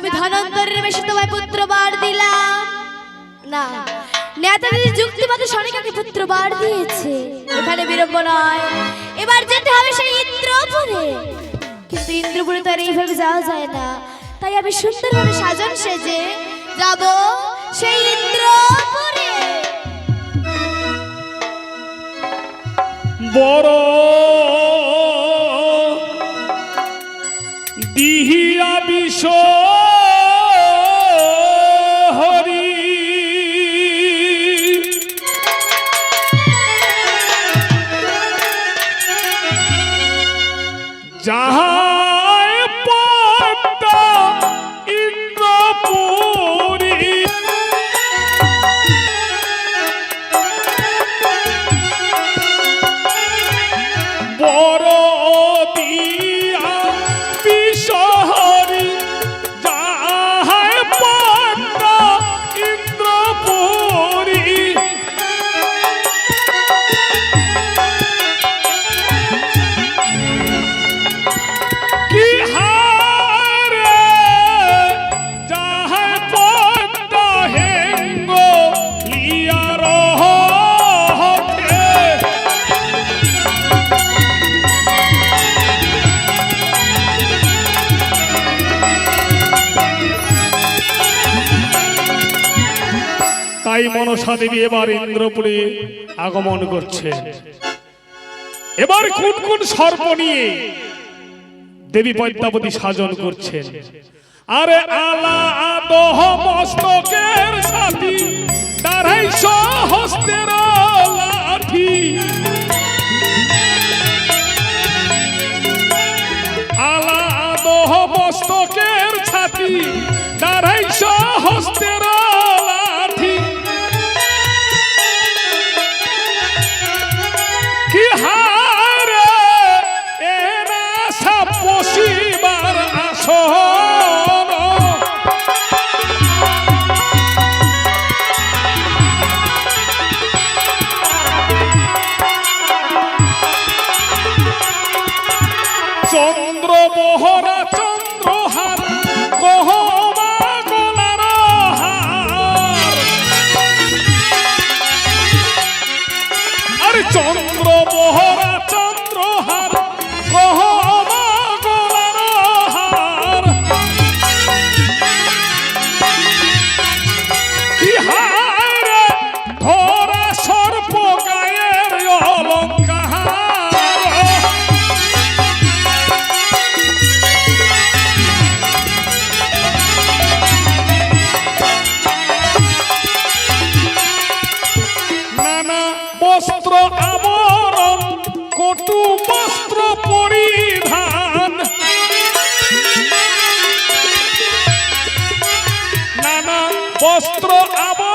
আমি ধনন্তরের বেশি তোমায় পুত্র বার দিলাম। না নেতাজির যুক্তিমতে সনিকাকে পুত্র বার দিয়েছে। এখানে বিরম্ব নয়। এবার যেতে হবে সেই ইন্দ্রপুরে। কিন্তু ইন্দ্রপুরে তো আর এইভাবে যাওয়া যায় না। তাই আমি সুন্দরভাবে সাজন সেজে যাব সেই ইন্দ্রপুরে। বড় তাই মনসা দেবী এবার ইন্দ্রপুরে আগমন করছে। এবার কোন কোন সর্প নিয়ে দেবী পদ্মাবতী সাজন করছেন। আরে আলা আদহ মস্তকের সাথী, তারাই হস্তের লাঠি। আলা আদহ মস্তকের ছাতি মোহরা চন্দ্রহার কটু বস্ত্র পরিধান। নানা বস্ত্র আবরণ